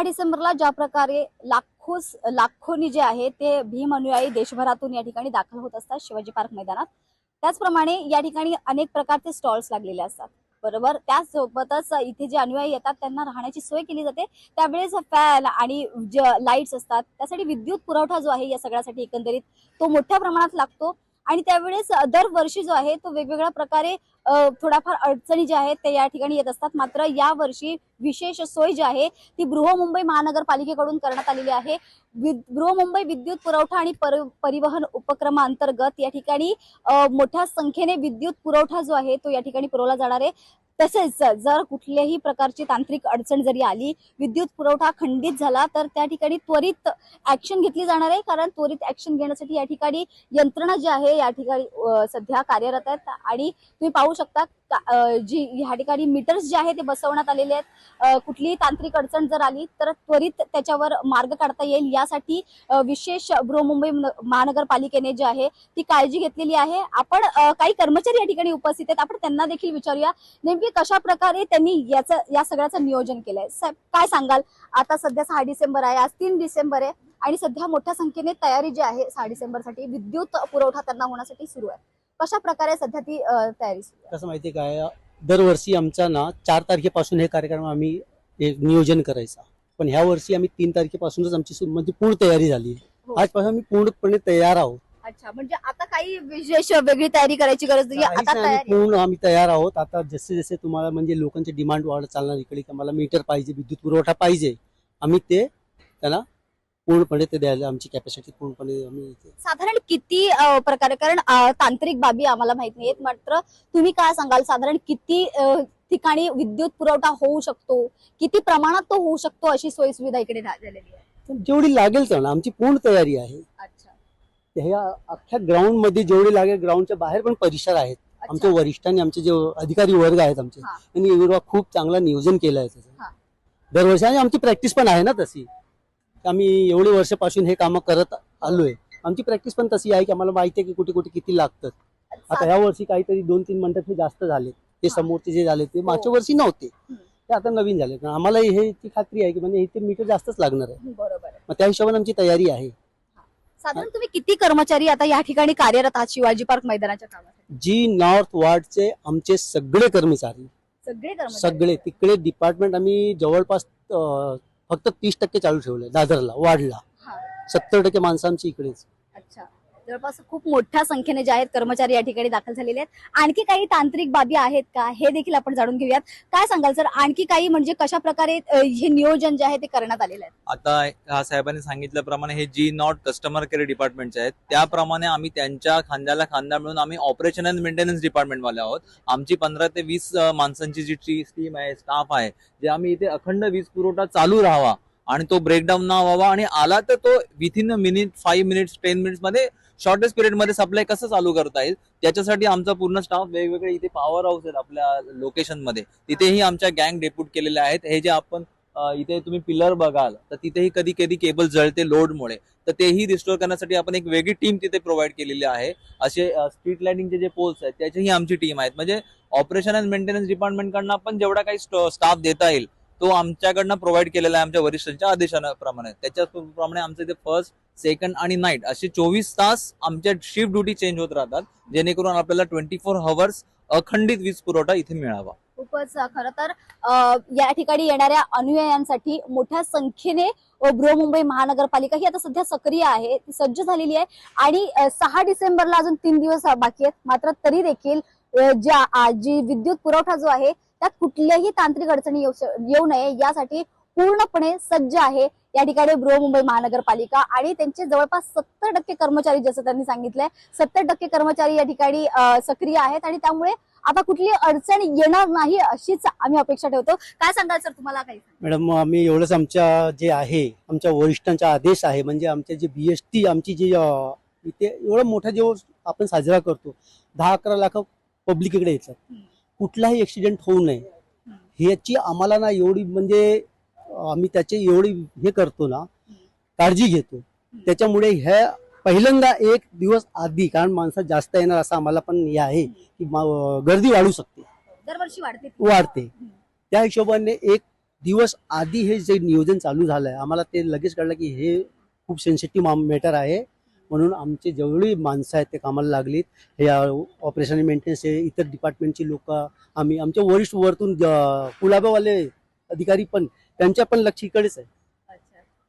दहा डिसेंबरला ज्या प्रकारे लाखो लाखोनी जे आहे ते भीम अनुयायी देशभरातून या ठिकाणी दाखल होत असतात शिवाजी पार्क मैदानात. त्याचप्रमाणे या ठिकाणी अनेक प्रकारचे स्टॉल्स लागलेले असतात. बरोबर? त्याचसोबतच इथे जे अनुयायी येतात त्यांना राहण्याची सोय केली जाते. त्यावेळेस फॅन आणि लाईट्स असतात. त्यासाठी विद्युत पुरवठा जो आहे या सगळ्यासाठी एकंदरीत तो मोठ्या प्रमाणात लागतो. आणि त्यावेळेस दरवर्षी जो आहे तो वेगवेगळ्या प्रकारे थोड्याफार अडचणी ज्या आहेत ते या ठिकाणी येत असतात. मात्र या वर्षी विशेष सोय जी आहे ती बृहमुंबई महानगरपालिकेकडून करण्यात आलेली आहे. वि- बृहमुंबई विद्युत पुरवठा आणि परिवहन उपक्रमाअंतर्गत या ठिकाणी मोठ्या संख्येने विद्युत पुरवठा जो आहे तो या ठिकाणी पुरवला जाणार आहे. तसेच जर कुठल्याही प्रकारची तांत्रिक अडचण जरी आली विद्युत पुरवठा खंडित झाला तर त्या ठिकाणी त्वरित ऍक्शन घेतली जाणार आहे. कारण त्वरित ऍक्शन घेण्यासाठी या ठिकाणी यंत्रणा जी आहे या ठिकाणी सध्या कार्यरत आहेत. आणि तुम्ही पाहू शकता जी ह्या ठिकाणी मीटर्स जे आहे ते बसवण्यात आलेले आहेत. कुठलीही तांत्रिक अडचण जर आली तर त्वरित त्याच्यावर मार्ग काढता येईल. यासाठी विशेष बृहमुंबई महानगरपालिकेने जे आहे ती काळजी घेतलेली आहे. आपण काही कर्मचारी या ठिकाणी उपस्थित आहेत. आपण त्यांना देखील विचारूया नेमकी कशा प्रकारे त्यांनी याचं या सगळ्याचं नियोजन केलंय. काय सांगाल? आता सध्या सहा डिसेंबर आहे आज तीन डिसेंबर आहे आणि सध्या मोठ्या संख्येने तयारी जी आहे सहा डिसेंबरसाठी विद्युत पुरवठा त्यांना होण्यासाठी सुरू आहे. कशा प्रकारे सध्या ती तयारी कसं माहिती काय दरवर्षी आमचा ना चार तारखेपासून हे कार्यक्रम आम्ही एक नियोजन करायचा. पण ह्या वर्षी आम्ही तीन तारखेपासूनच आमची म्हणजे पूर्ण तयारी झाली. हो. आजपासून आम्ही पूर्णपणे तयार आहोत. अच्छा म्हणजे आता काही विशेष वेगळी तयारी करायची गरज नाही आता. पूर्ण आम्ही तयार आहोत. आता जसे जसे तुम्हाला म्हणजे लोकांचे डिमांड वाढत चालणार इकडे मला मीटर पाहिजे विद्युत पुरवठा पाहिजे आम्ही ते त्यांना पूर्णपणे ते द्यायला आमची कॅपॅसिटी पूर्णपणे आम्ही साधारण किती अ, प्रकारे? कारण अ, तांत्रिक बाबी आम्हाला माहीत नाहीत मात्र तुम्ही काय सांगाल? साधारण किती अ, ठिकाणी विद्युत पुरवठा होऊ शकतो? किती प्रमाणात तो होऊ शकतो अशी सोयी सुविधा इकडे झा- झालेली आहे? तर जेवढी लागेल त्यांना आमची पूर्ण तयारी आहे. अच्छा. ह्या अख्ख्या ग्राउंडमध्ये जेवढे लागेल ग्राउंडच्या बाहेर पण परिसर आहेत. आमच्या अच्छा. वरिष्ठांनी आमचे जे अधिकारी वर्ग आहेत आमचे हा. त्यांनी एवढा खूप चांगला नियोजन केलं आहे हा. दरवर्षी आणि आमची प्रॅक्टिस पण आहे ना तशी. आम्ही एवढे वर्षापासून हे कामं करत आलोय. आमची प्रॅक्टिस पण तशी आहे की आम्हाला माहिती आहे की कुठे कुठे किती लागतात. आता ह्या वर्षी काहीतरी दोन तीन मंडप हे जास्त झाले ते. समोरचे जे झाले ते मागच्या हो. वर्षी नव्हते. ते आता नवीन झाले आम्हाला हे ती खात्री आहे की म्हणजे इथे मीटर जास्तच लागणार आहे. बरोबर मग त्या हिशोबाने आमची तयारी आहे. साधारण तुम्ही किती कर्मचारी आता या ठिकाणी कार्यरत आहात शिवाजी पार्क मैदानाच्या जी नॉर्थ वार्डचे आमचे सगळे कर्मचारी. सगळे सगळे तिकडे डिपार्टमेंट आम्ही जवळपास फक्त तीस टक्के चालू ठेवले दादरला वाढला. सत्तर टक्के माणसं आमची इकडेच. अच्छा. जवळपास खूप मोठ्या संख्येने जे आहेत कर्मचारी या ठिकाणी दाखल झालेले आहेत. आणखी काही तांत्रिक बाबी आहेत का? हे देखील आपण जाणून घेऊयात. काय सांगाल सर? आणखी काही म्हणजे कशा प्रकारे हे नियोजन जे आहे ते करण्यात आलेलं आहे? आता साहेबांनी सांगितल्याप्रमाणे हे जी नॉट कस्टमर केअर डिपार्टमेंटचे आहेत त्याप्रमाणे आम्ही त्यांच्या खांद्याला खांदा मिळून आम्ही ऑपरेशन अँड मेंटेनन्स डिपार्टमेंट वाले आहोत. आमची पंधरा ते वीस माणसांची जी टीम आहे स्टाफ आहे जे आम्ही इथे अखंड वीज पुरवठा चालू राहावा आणि तो ब्रेकडाऊन ना व्हावा आणि आला तर तो within a minute five minutes ten मिनिट्समध्ये shortest पिरियडमध्ये सप्लाय कसं चालू करता येईल? त्याच्यासाठी आमचा पूर्ण स्टाफ वेगवेगळे इथे पॉवर हाऊस आहेत आपल्या लोकेशनमध्ये. तिथेही आमच्या गँग डेप्यूट केलेल्या आहेत. हे जे आपण इथे तुम्ही पिलर बघाल तर तिथेही कधी कधी केबल जळते लोडमुळे तर तेही रिस्टोर करण्यासाठी आपण एक वेगळी टीम तिथे प्रोव्हाइड केलेली आहे. असे स्ट्रीट लाइटिंगचे जे पोल्स आहेत त्याचीही आमची टीम आहेत. म्हणजे ऑपरेशन अँड मेंटेनन्स डिपार्टमेंटकडनं आपण जेवढा काही स्टाफ देता येईल तो आमच्याकडनं प्रोव्हाइड केलेला आहे आमच्या वरिष्ठांच्या आदेशाप्रमाणे. त्याच्याप्रमाणे आमचं इथे फर्स्ट सेकंड आणि नाईट असे चोवीस तास आमच्या शिफ्ट ड्युटी चेंज होत राहतात. जेणेकरून आपल्याला ट्वेंटी फोर हवर्स अखंडित वीज पुरवठा इथे मिळावा. खूपच खर तर या ठिकाणी येणाऱ्या अनुयायांसाठी मोठ्या संख्येने बृहमुंबई महानगरपालिका ही आता सध्या सक्रिय आहे. ती सज्ज झालेली आहे. आणि सहा डिसेंबरला अजून तीन दिवस बाकी आहेत. मात्र तरी देखील ज्या जी विद्युत पुरवठा जो आहे त्यात कुठल्याही तांत्रिक अडचणी येऊ नये यासाठी पूर्णपणे सज्ज आहे. या ठिकाणी बृहमुंबई महानगरपालिका आणि त्यांचे जवळपास सत्तर टक्के कर्मचारी जसं त्यांनी सांगितलंय सत्तर टक्के कर्मचारी या ठिकाणी सक्रिय आहेत आणि त्यामुळे आता कुठली अडचण येणार नाही अशीच आम्ही अपेक्षा ठेवतो. काय सांगाल सर तुम्हाला काही? मॅडम आम्ही एवढंच आमच्या जे आहे आमच्या वरिष्ठांचा आदेश आहे म्हणजे आमच्या जे बीएसटी आमची जी इथे एवढं मोठा जो आपण साजरा करतो दहा अकरा लाख पब्लिक इकडे येतात. कुठलाही ऍक्सिडेंट होऊ नये. ह्याची आम्हाला ना एवढी म्हणजे आम्ही त्याची एवढी हे करतो ना काळजी घेतो. त्याच्यामुळे ह्या पहिल्यांदा एक दिवस आधी कारण माणसं जास्त येणार असं आम्हाला पण हे आहे की गर्दी वाढू शकते. दरवर्षी वाढते. वाढते. त्या हिशोबाने एक दिवस आधी हे जे नियोजन चालू झालंय आम्हाला ते लगेच कळलं की हे खूप सेन्सिटिव्ह मॅटर आहे. म्हणून आमचे जेवढी माणसं आहेत ते कामाला लागलीत. हे ऑपरेशन आणि मेंटेनन्स हे इतर डिपार्टमेंटची लोक आम्ही आमच्या वरिष्ठ वरतून ज- कुलाबावाले अधिकारी पण त्यांच्या पण लक्ष इकडेच आहे.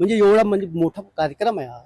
म्हणजे एवढा म्हणजे मोठा कार्यक्रम आहे हा.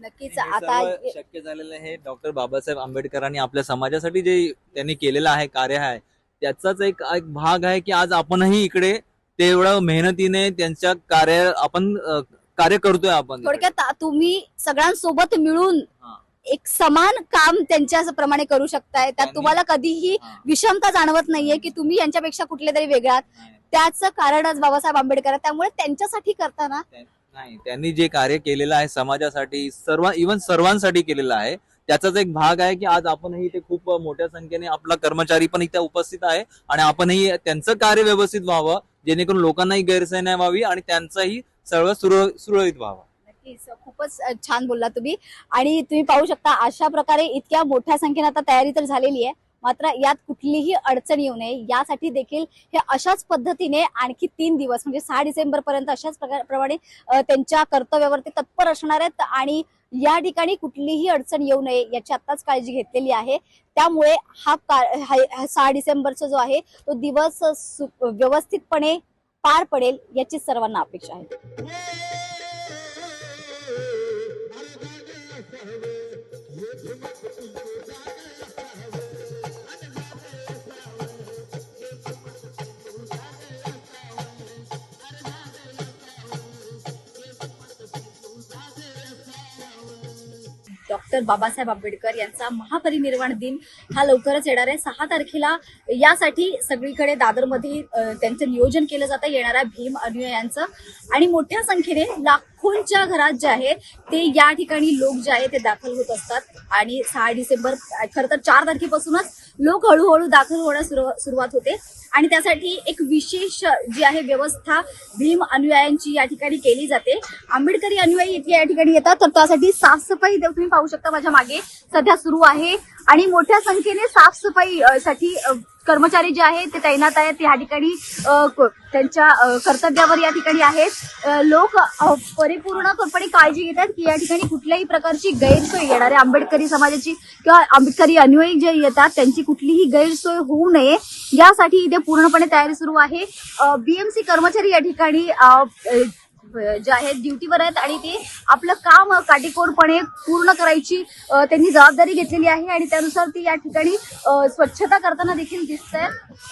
नक्कीच आता सर्व शक्य झालेलं हे डॉक्टर बाबासाहेब आंबेडकरांनी आपल्या समाजासाठी जे त्यांनी केलेलं आहे कार्य आहे त्याचाच एक एक भाग आहे की आज आपणही इकडे तेवढं मेहनतीने त्यांच्या कार्य आपण अं, कार्य करतोय आपण. थोडक्यात तुम्ही सगळ्यांसोबत मिळून हा. एक समान काम त्यांच्या प्रमाणे करू शकताय त्यात त्यांनी- तुम्हाला कधीही हा. विषमता जाणवत नाहीये की तुम्ही यांच्यापेक्षा कुठले तरी वेगळात नाही. त्याचं कारणच बाबासाहेब आंबेडकर आहे. त्यामुळे त्यांच्यासाठी करताना नाही त्यांनी जे कार्य केलेलं आहे समाजासाठी सर्व इवन सर्वांसाठी केलेलं आहे त्याचाच एक भाग आहे की आज आपणही इथे खूप मोठ्या संख्येने आपला कर्मचारी पण इथे उपस्थित आहे आणि आपणही त्यांचं कार्य व्यवस्थित व्हावं जेणेकरून लोकांनाही गैरसोय नाही व्हावी आणि त्यांचंही सर्व सुरळ सुरळीत व्हावा. नक्कीच. खूपच छान बोलला तुम्ही. आणि तुम्ही पाहू शकता अशा प्रकारे इतक्या मोठ्या संख्येने आता तयारी तर झालेली आहे. मात्र यात कुठलीही अडचण येऊ नये. यासाठी देखील हे अशाच पद्धतीने आणखी तीन दिवस म्हणजे सहा डिसेंबर पर्यंत अशाच प्रमाणे त्यांच्या कर्तव्यावरती तत्पर असणार आहेत. आणि या ठिकाणी कुठलीही अडचण येऊ नये याची आत्ताच काळजी घेतलेली आहे. त्यामुळे हा सहा डिसेंबरचा जो आहे तो दिवस व्यवस्थितपणे पार पडेल याची सर्वांना अपेक्षा आहे. डॉक्टर बाबासाहेब आंबेडकर यांचा महापरिनिर्वाण दिन हा लवकरच येणार आहे. सहा तारखेला यासाठी सगळीकडे दादरमध्ये त्यांचं नियोजन केलं जातं. येणार आहे भीम अनुयायांचं. आणि मोठ्या संख्येने लाखोंच्या घरात जे आहे ते या ठिकाणी लोक जे आहे ते दाखल होत असतात. आणि सहा डिसेंबर खरं तर चार तारखेपासूनच लोक हळूहळू दाखल होण्यास सुरुवात होते. आणि त्यासाठी एक विशेष जी आहे व्यवस्था भीम अनुयायांची या ठिकाणी केली जाते. आंबेडकरी अनुयायी इथे या ठिकाणी येतात तर त्यासाठी साफसफाई तुम्ही पाहू शकता माझ्या मागे. सध्या सुरू आहे. आणि मोठ्या संख्येने साफसफाई साठी कर्मचारी जे आहेत ते तैनात आहेत. या ठिकाणी त्यांच्या कर्तव्यावर या ठिकाणी आहेत. लोक परिपूर्णपणे काळजी घेतात की या ठिकाणी कुठल्याही प्रकारची गैरसोय येणारे आंबेडकरी समाजाची किंवा आंबेडकरी अनुयायी जे येतात त्यांची कुठलीही गैरसोय होऊ नये. यासाठी इथे पूर्णपणे तयारी सुरू आहे. बीएमसी कर्मचारी या ठिकाणी जे आहेत ड्युटीवर आहेत आणि ते आपलं काम काटेकोरपणे पूर्ण करायची त्यांनी जबाबदारी घेतलेली आहे आणि त्यानुसार ती या ठिकाणी स्वच्छता करताना देखील दिसत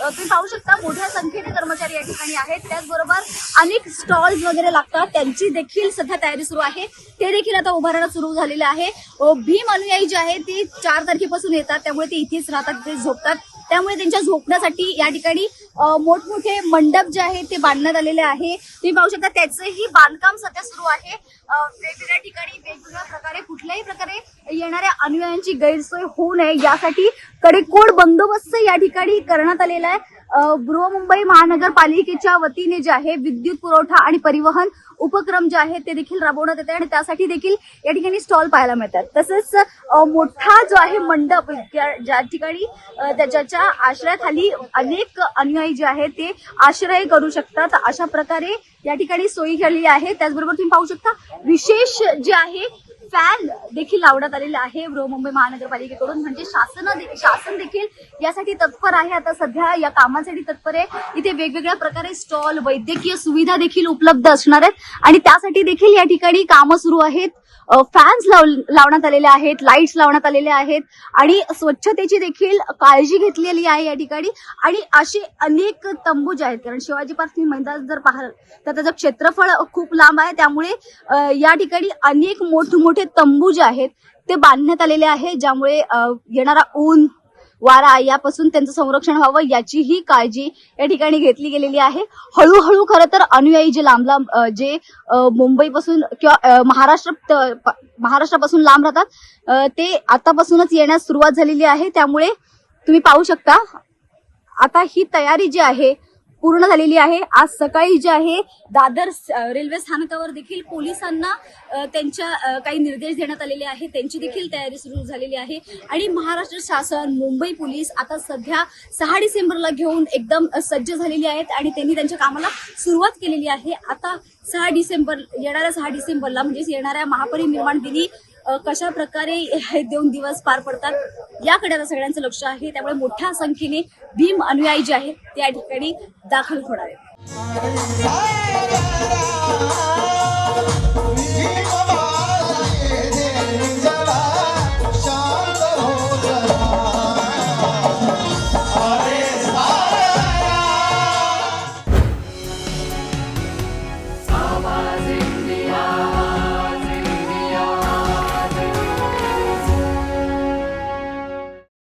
तुम्ही पाहू शकता मोठ्या संख्येने कर्मचारी या ठिकाणी आहेत. त्याचबरोबर अनेक स्टॉल्स वगैरे लागतात. त्यांची देखील सध्या तयारी सुरू आहे. ते देखील आता उभारणं सुरू झालेलं आहे. भीम अनुयायी जे आहे ते चार तारखेपासून येतात. त्यामुळे ते इथेच राहतात ते झोपतात. त्यामुळे त्यांच्या झोपण्यासाठी या ठिकाणी मोठमोठे मंडप जे आहे ते बांधण्यात आलेले आहे. तुम्ही पाहू शकता त्याचंही बांधकाम सध्या सुरू आहे. वेगवेगळ्या ठिकाणी वेगवेगळ्या प्रकारे कुठल्याही प्रकारे येणाऱ्या अनुयायांची गैरसोय होऊ नये. यासाठी कडेकोड बंदोबस्त या ठिकाणी करण्यात आलेला आहे. बृहमुंबई महानगरपालिकेच्या वतीने जे आहे विद्युत पुरवठा आणि परिवहन उपक्रम जे आहेत ते देखील राबवण्यात येते आणि त्यासाठी देखील या ठिकाणी स्टॉल पाहायला मिळतात. तसंच मोठा जो आहे मंडप ज्या ठिकाणी त्याच्या आश्रयाखाली अनेक अनुयायी जे आहेत ते आश्रय करू शकतात. अशा प्रकारे या ठिकाणी सोयी केलेली आहे. त्याचबरोबर तुम्ही पाहू शकता विशेष जे आहे फॅन देखील लावण्यात आलेले आहे बृहमुंबई महानगरपालिकेकडून. म्हणजे शासन शासन देखील यासाठी तत्पर आहे. आता सध्या या कामासाठी तत्पर आहे. इथे वेगवेगळ्या प्रकारे स्टॉल वैद्यकीय सुविधा देखील उपलब्ध असणार आहेत. आणि त्यासाठी देखील या ठिकाणी कामं सुरू आहेत. फॅन्स लावण्यात आलेले आहेत लाईट्स लावण्यात आलेले आहेत. आणि स्वच्छतेची देखील काळजी घेतलेली आहे या ठिकाणी. आणि असे अनेक तंबू जे आहेत. कारण शिवाजी पार्क मैदान जर पाहाल तर त्याचं क्षेत्रफळ खूप लांब आहे. त्यामुळे या ठिकाणी अनेक मोठमोठे तंबू जे आहेत ते बांधण्यात आलेले आहे ज्यामुळे येणारा ऊन वारा यापासून त्यांचं संरक्षण व्हावं याचीही काळजी या ठिकाणी घेतली गेलेली आहे. हळूहळू खरं तर अनुयायी जे लांब लांब जे मुंबईपासून किंवा महाराष्ट्र महाराष्ट्रापासून लांब राहतात ते आतापासूनच येण्यास सुरुवात झालेली आहे. त्यामुळे तुम्ही पाहू शकता आता ही तयारी जी आहे पूर्ण झालेली आहे. आज सकाळी जे आहे दादर रेल्वे स्थानकावर देखील पोलिसांना त्यांच्या काही निर्देश देण्यात आलेले आहेत. त्यांची देखील तयारी सुरू झालेली आहे. आणि महाराष्ट्र शासन मुंबई पोलीस आता सध्या सहा डिसेंबरला घेऊन एकदम सज्ज झालेली आहेत आणि त्यांनी त्यांच्या कामाला सुरुवात केलेली आहे. आता सहा डिसेंबर येणाऱ्या सहा डिसेंबरला म्हणजेच येणाऱ्या महापरिनिर्वाण दिनी कशा प्रकारे हे दोन दिवस पार पडतात याकडे आता सगळ्यांचं लक्ष आहे. त्यामुळे मोठ्या संख्येने भीम अनुयायी जे आहेत त्या ठिकाणी दाखल होणार आहेत.